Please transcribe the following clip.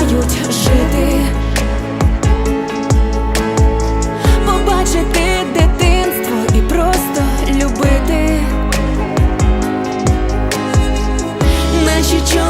мають жити, побачити дитинство і просто любити, наші чоловіки.